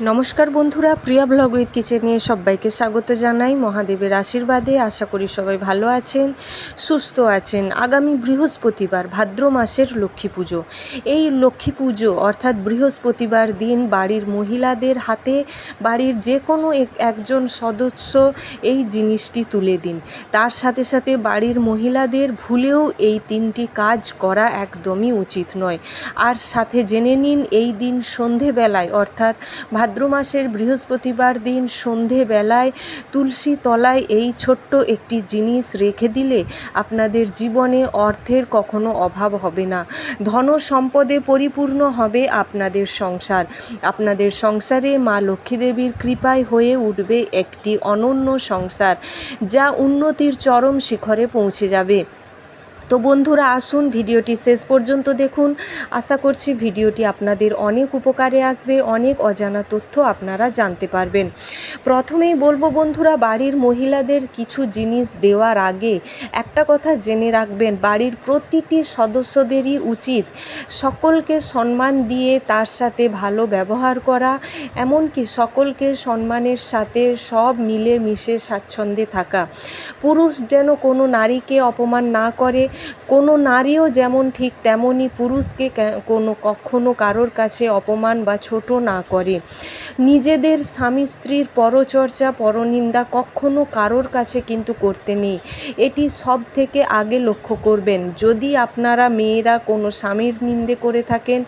নমস্কার বন্ধুরা, প্রিয়া blog with কিচেনে সবাইকে স্বাগত জানাই। মহাদেবের আশীর্বাদে আশা করি সবাই ভালো আছেন, সুস্থ আছেন। আগামী বৃহস্পতিবার ভাদ্র মাসের লক্ষ্মী পুজো। এই লক্ষ্মী পুজো অর্থাৎ বৃহস্পতিবার দিন বাড়ির মহিলাদের হাতে, বাড়ির যে কোনো এক- একজন সদস্য এই জিনিসটি তুলে দিন। তার সাথে সাথে বাড়ির মহিলাদের ভুলেও এই তিনটি কাজ করা একদমই উচিত নয়। আর সাথে জেনে নিন, এই দিন সন্ধেবেলায় অর্থাৎ ভাদ্র মাসের বৃহস্পতিবার দিন সন্ধেবেলায় তুলসী তলায় এই ছোট্ট একটি জিনিস রেখে দিলে আপনাদের জীবনে অর্থের কখনো অভাব হবে না। ধন সম্পদে পরিপূর্ণ হবে আপনাদের সংসার। আপনাদের সংসারে মা লক্ষ্মী দেবীর কৃপায় হয়ে উঠবে একটি অনন্য সংসার, যা উন্নতির চরম শিখরে পৌঁছে যাবে। তো বন্ধুরা, আসুন ভিডিওটি শেষ পর্যন্ত দেখুন। আশা করছি ভিডিওটি আপনাদের অনেক উপকারে আসবে, অনেক অজানা তথ্য আপনারা জানতে পারবেন। প্রথমেই বলব বন্ধুরা, বাড়ির মহিলাদের কিছু জিনিস দেওয়ার আগে একটা কথা জেনে রাখবেন, বাড়ির প্রতিটি সদস্যদেরই উচিত সকলকে সম্মান দিয়ে তার সাথে ভালো ব্যবহার করা, এমনকি সকলকে সম্মানের সাথে সব মিলে মিশে স্বাচ্ছন্দ্যে থাকা। পুরুষ যেন কোনো নারীকে অপমান না করে কোনো নারীও যেমন ঠিক তেমনই পুরুষকে কোনো কখনো কারোর কাছে অপমান বা ছোট না করে। নিজেদের স্বামী স্ত্রীর পরচর্চা, পরনিন্দা কখনো কারোর কাছে কিন্তু করতে নেই। এটি সব থেকে আগে লক্ষ্য করবেন। যদি আপনারা মেয়েরা কোনো স্বামীর নিন্দে করে থাকেন,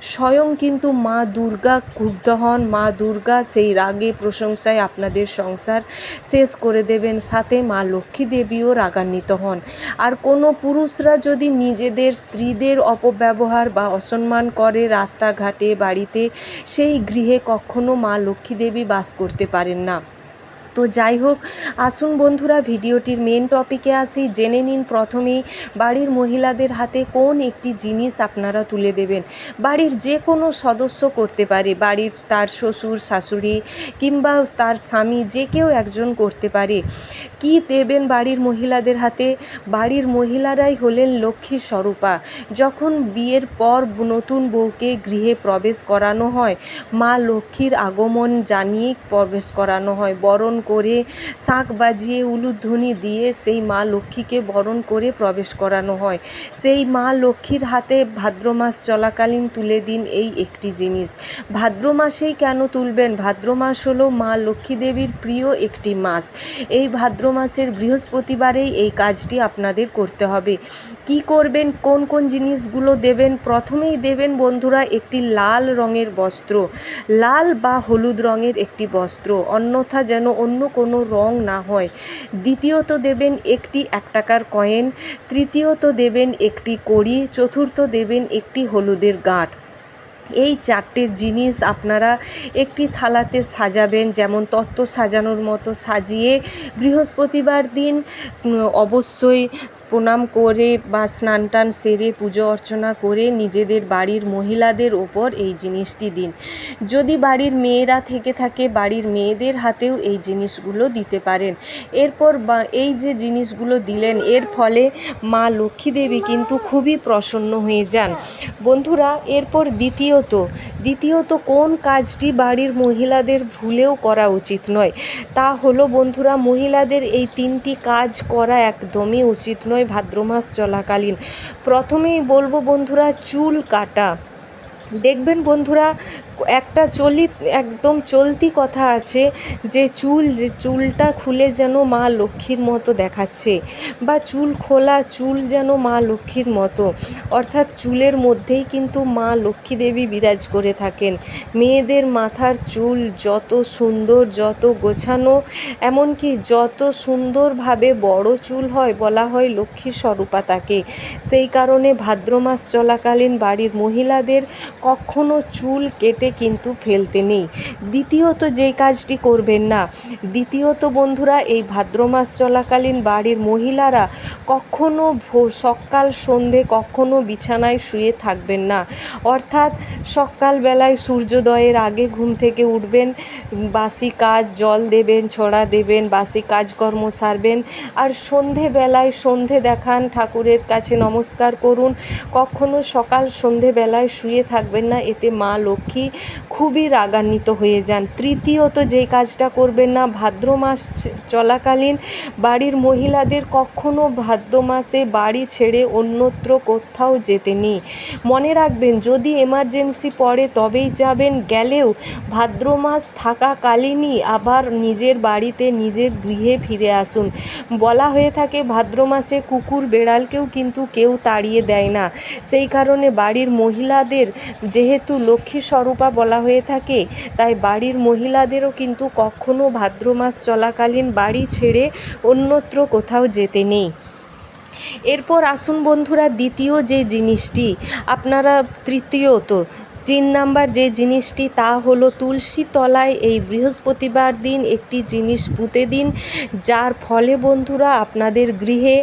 স্বয়ং কিন্তু মা দুর্গা ক্ষুব্ধ হন। মা দুর্গা সেই রাগে, প্রশংসায় আপনাদের সংসার শেষ করে দেবেন। সাথে মা লক্ষ্মী দেবীও রাগান্বিত হন। আর কোনো পুরুষরা যদি নিজেদের স্ত্রীদের অপব্যবহার বা অসম্মান করে রাস্তাঘাটে, বাড়িতে, সেই গৃহে কখনো মা লক্ষ্মী দেবী বাস করতে পারেন না। তো যাই হোক, আসুন বন্ধুরা, ভিডিওটির মেন টপিকে আসি। জেনে নিন প্রথমেই, বাড়ির মহিলাদের হাতে কোন একটি জিনিস আপনারা তুলে দেবেন? বাড়ির যে কোনো সদস্য করতে পারে, বাড়ির তার শ্বশুর, শাশুড়ি কিংবা তার স্বামী, যে কেউ একজন করতে পারে। কি দেবেন বাড়ির মহিলাদের হাতে? বাড়ির মহিলারাই হলেন লক্ষ্মী স্বরূপা। যখন বিয়ের পর নতুন বউকে গৃহে প্রবেশ করানো হয়, মা লক্ষ্মীর আগমন জানিয়ে প্রবেশ করানো হয়, বরণ করে শাঁখ বাজিয়ে, উলুধ্বনি দিয়ে সেই মা লক্ষ্মীকে বরণ করে প্রবেশ করানো হয়। সেই মা লক্ষ্মীর হাতে ভাদ্র মাস চলাকালীন তুলে দিন এই একটি জিনিস। ভাদ্র মাসেই কেন তুলবেন? ভাদ্র মাস হলো মা লক্ষ্মী দেবীর প্রিয় একটি মাস। এই ভাদ্র মাসের বৃহস্পতিবারেই এই কাজটি আপনাদের করতে হবে। কি করবেন? কোন কোন জিনিসগুলো দেবেন? প্রথমেই দেবেন বন্ধুরা একটি লাল রঙের বস্ত্র। লাল বা হলুদ রঙের একটি বস্ত্র। অন্যথা যেন অন্য কোনো রং না হয়। দ্বিতীয়ত দেবেন একটি এক টাকার কয়েন, তৃতীয়ত দেবেন একটি কড়ি, চতুর্থ দেবেন একটি হলুদের গাঁট। এই চারটে জিনিস আপনারা একটি থালাতে সাজাবেন, যেমন তত্ত্ব সাজানোর মতো সাজিয়ে বৃহস্পতিবার দিন অবশ্যই প্রণাম করে বা স্নান টান সেরে পুজো অর্চনা করে নিজেদের বাড়ির মহিলাদের ওপর এই জিনিসটি দিন। যদি বাড়ির মেয়েরা থেকে থাকে, বাড়ির মেয়েদের হাতেও এই জিনিসগুলো দিতে পারেন। এরপর বা, এই যে জিনিসগুলো দিলেন, এর ফলে মা লক্ষ্মী দেবী কিন্তু খুবই প্রসন্ন হয়ে যান। বন্ধুরা, এরপর দ্বিতীয়ত দ্বিতীয়ত কোন কাজটি বাড়ির মহিলাদের ভুলেও করা উচিত নয়? তা হলো, বন্ধুরা, মহিলাদের এই তিনটি কাজ করা একদমই উচিত নয় ভাদ্রমাস চলাকালীন। প্রথমেই বলব বন্ধুরা, চুল কাটা। দেখবেন বন্ধুরা একটা চলি, একদম চলতি কথা আছে যে চুল, যে চুলটা খুলে যেন মা লক্ষ্মীর মতো দেখাচ্ছে বা চুল খোলা, চুল যেন মা লক্ষ্মীর মতো। অর্থাৎ চুলের মধ্যেই কিন্তু মা লক্ষ্মী দেবী বিরাজ করে থাকেন। মেয়েদের মাথার চুল যত সুন্দর, যত গোছানো, এমনকি যত সুন্দরভাবে বড় চুল হয় বলা হয় লক্ষ্মীর স্বরূপা তাকে। সেই কারণে ভাদ্র মাস চলাকালীন বাড়ির মহিলাদের কখনো চুল কেটে কিন্তু ফেলতে নেই। দ্বিতীয়ত যেই কাজটি করবেন না, দ্বিতীয়ত বন্ধুরা, এই ভাদ্র মাস চলাকালীন বাড়ির মহিলারা কখনো সকাল সন্ধে কখনো বিছানায় শুয়ে থাকবেন না। অর্থাৎ সকালবেলায় সূর্যোদয়ের আগে ঘুম থেকে উঠবেন, বাসি কাজ জল দেবেন, ছড়া দেবেন, বাসি কাজকর্ম সারবেন আর সন্ধেবেলায় সন্ধে দেখান, ঠাকুরের কাছে নমস্কার করুন। কখনো সকাল সন্ধেবেলায় শুয়ে থাকবেন না, এতে মা লক্ষ্মী খুবই রাগান্বিত হয়ে যান। তৃতীয়ত যেই কাজটা করবেন না, ভাদ্র মাস চলাকালীন বাড়ির মহিলাদের কখনো ভাদ্র মাসে বাড়ি ছেড়ে অন্যত্র কোথাও যেতে নেই। মনে রাখবেন, যদি এমার্জেন্সি পড়ে তবেই যাবেন, গেলেও ভাদ্র মাস থাকাকালীনই আবার নিজের বাড়িতে নিজের গৃহে ফিরে আসুন। বলা হয়ে থাকে, ভাদ্র মাসে কুকুর বেড়ালকেও কিন্তু কেউ তাড়িয়ে দেয় না। সেই কারণে বাড়ির মহিলাদের যেহেতু লক্ষ্মী স্বরূপা বলা হয়ে থাকে। তাই বাড়ির মহিলাদেরও কিন্তু কখনো ভাদ্র মাস চলাকালীন বাড়ি ছেড়ে অন্যত্র কোথাও যেতে নেই। এরপর আসুন বন্ধুরা দ্বিতীয় যে জিনিসটি, আপনারা তৃতীয়ত তিন নাম্বার যে জিনিসটি, তা হলো তুলসী তলায় এই বৃহস্পতিবার দিন একটি জিনিস পুঁতে দিন, যার ফলে বন্ধুরা আপনাদের গৃহে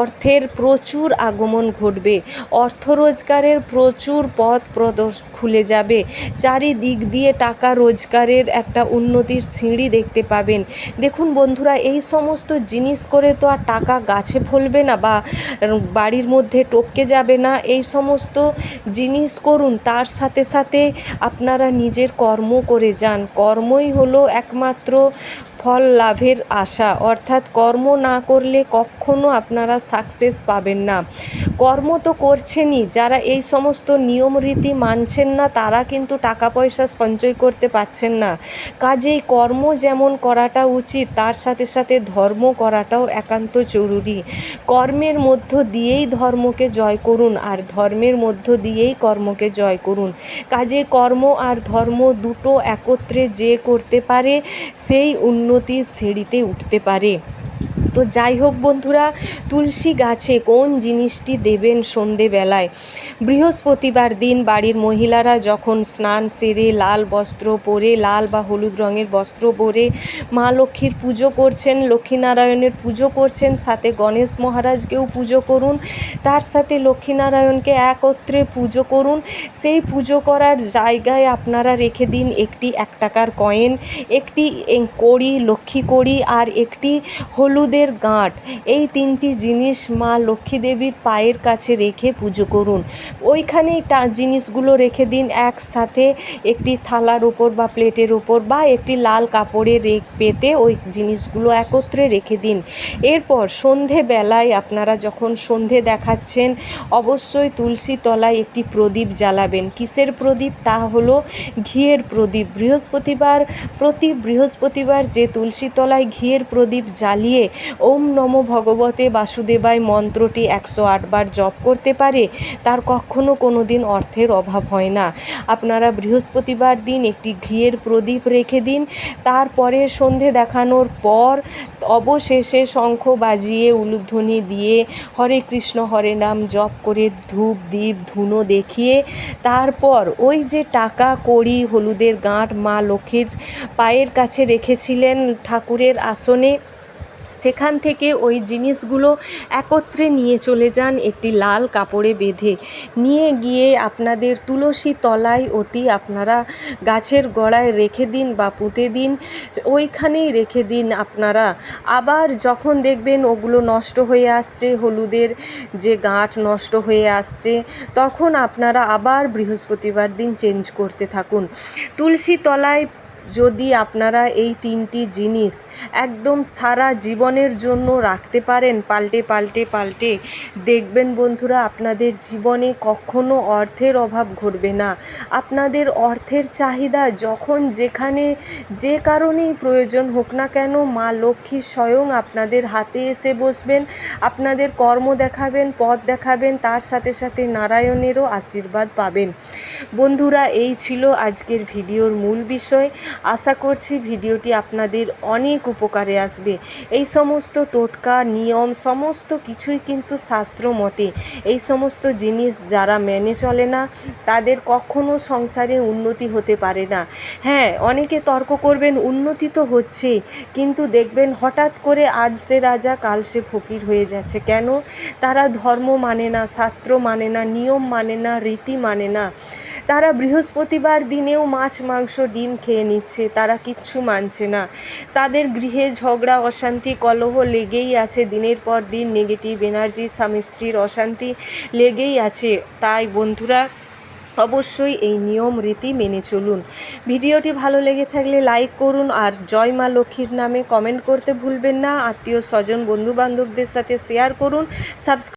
অর্থের প্রচুর আগমন ঘটবে। অর্থ রোজগারের প্রচুর পথ প্রদর্শ খুলে যাবে। চারিদিক দিয়ে টাকা রোজগারের একটা উন্নতির সিঁড়ি দেখতে পাবেন। দেখুন বন্ধুরা, এই সমস্ত জিনিস করে তো আর টাকা গাছে ফলবে না বা বাড়ির মধ্যে টপকে যাবে না। এই সমস্ত জিনিস করুন, তার সাথে সাথে সাথে আপনারা নিজের কর্ম করে যান। কর্মই হলো একমাত্র ফল লাভের আশা। অর্থাৎ কর্ম না করলে কখনো আপনারা সাকসেস পাবেন না। কর্ম তো করছেনই। যারা এই সমস্ত নিয়ম রীতি মানছেন না, তারা কিন্তু টাকা পয়সা সঞ্চয় করতে পারছেন না। কাজেই কর্ম যেমন করাটা উচিত, তার সাথে সাথে ধর্ম করাটাও একান্ত জরুরি। কর্মের মধ্য দিয়েই ধর্মকে জয় করুন, আর ধর্মের মধ্য দিয়েই কর্মকে জয় করুন। কাজে কর্ম আর ধর্ম দুটো একত্রে যে করতে পারে, সেই উন্নতির সিঁড়িতে উঠতে পারে। তো যাই হোক বন্ধুরা, তুলসী গাছে কোন জিনিসটি দেবেন সন্ধেবেলায়? বৃহস্পতিবার দিন বাড়ির মহিলারা যখন স্নান সেরে লাল বস্ত্র পরে, লাল বা হলুদ রঙের বস্ত্র পরে মা লক্ষ্মীর পুজো করছেন, লক্ষ্মীনারায়ণের পুজো করছেন, সাথে গণেশ মহারাজকেও পুজো করুন, তার সাথে লক্ষ্মীনারায়ণকে একত্রে পুজো করুন। সেই পুজো করার জায়গায় আপনারা রেখে দিন একটি এক টাকার কয়েন, একটি কড়ি, লক্ষ্মী কড়ি আর একটি হলুদের গাঁট। এই তিনটি জিনিস মা লক্ষ্মী দেবীর পায়ের কাছে রেখে পুজো করুন। ওইখানেই টা জিনিসগুলো রেখে দিন, একসাথে একটি থালার ওপর বা প্লেটের ওপর বা একটি লাল কাপড়ে রেখ পেতে ওই জিনিসগুলো একত্রে রেখে দিন। এরপর সন্ধেবেলায় আপনারা যখন সন্ধে দেখাচ্ছেন, অবশ্যই তুলসী তলায় একটি প্রদীপ জ্বালাবেন। কিসের প্রদীপ? তা হলো ঘিয়ের প্রদীপ। বৃহস্পতিবার, প্রতি বৃহস্পতিবার যে তুলসী তলায় ঘিয়ের প্রদীপ জ্বালিয়ে ওম নমো ভগবতে বাসুদেবায় মন্ত্রটি একশো আটবার জপ করতে পারে, তার কখনো কোনো দিন অর্থের অভাব হয় না। আপনারা বৃহস্পতিবার দিন একটি ঘিয়ের প্রদীপ রেখে দিন তারপরে সন্ধে দেখানোর পর অবশেষে শঙ্খ বাজিয়ে উলুধ্বনি দিয়ে হরে কৃষ্ণ, হরে নাম জপ করে ধূপ দ্বীপ ধুনো দেখিয়ে তারপর ওই যে টাকা, কড়ি, হলুদের গাঁট মা লক্ষ্মীর পায়ের কাছে রেখেছিলেন ঠাকুরের আসনে সেখান থেকে ওই জিনিসগুলো একত্রে নিয়ে চলে যান একটি লাল কাপড়ে বেঁধে। নিয়ে গিয়ে আপনাদের তুলসী তলায় ওটি আপনারা গাছের গোড়ায় রেখে দিন বা পুঁতে দিন, ওইখানেই রেখে দিন আপনারা। আবার যখন দেখবেন ওগুলো নষ্ট হয়ে আসছে, হলুদের যে গাঁট নষ্ট হয়ে আসছে, তখন আপনারা আবার বৃহস্পতিবার দিন চেঞ্জ করতে থাকুন। তুলসী তলায় যদি আপনারা এই তিনটি জিনিস একদম সারা জীবনের জন্য রাখতে পারেন, পাল্টে পাল্টে পাল্টে, দেখবেন বন্ধুরা আপনাদের জীবনে কখনো অর্থের অভাব ঘটবে না। আপনাদের অর্থের চাহিদা যখন যেখানে যে কারণেই প্রয়োজন হোক না কেন, মা লক্ষ্মী স্বয়ং আপনাদের হাতে এসে বসবেন, আপনাদের কর্ম দেখাবেন, পথ দেখাবেন, তার সাথে সাথে নারায়ণেরও আশীর্বাদ পাবেন। বন্ধুরা, এই ছিল আজকের ভিডিওর মূল বিষয়। আশা করছি ভিডিওটি আপনাদের অনেক উপকারে আসবে। এই সমস্ত টোটকা, নিয়ম, সমস্ত কিছুই কিন্তু শাস্ত্র মতে। এই সমস্ত জিনিস যারা মেনে চলে না, তাদের কখনো সংসারে উন্নতি হতে পারে না। হ্যাঁ অনেকে তর্ক করবেন, উন্নতি তো হচ্ছেই, কিন্তু দেখবেন হঠাৎ করে আজ সে রাজা, কাল সে ফকির হয়ে যাচ্ছে। কেন? তারা ধর্ম মানে না, শাস্ত্র মানে না, নিয়ম মানে না, রীতি মানে না। তারা বৃহস্পতিবার দিনেও মাছ, মাংস, ডিম খেয়ে নিচ্ছে। তারা কিচ্ছু মানছে না। তাদের গৃহে ঝগড়া, অশান্তি, কলহ লেগেই আছে। দিনের পর দিন নেগেটিভ এনার্জি স্বামী স্ত্রীর অশান্তি লেগেই আছে। তাই বন্ধুরা, অবশ্যই এই নিয়ম, রীতি মেনে চলুন। ভিডিওটি ভালো লেগে থাকলে লাইক করুন আর জয় মা লক্ষ্মীর নামে কমেন্ট করতে ভুলবেন না। আত্মীয় স্বজন বন্ধু বান্ধবদের সাথে শেয়ার করুন। সাবস্ক্রাইব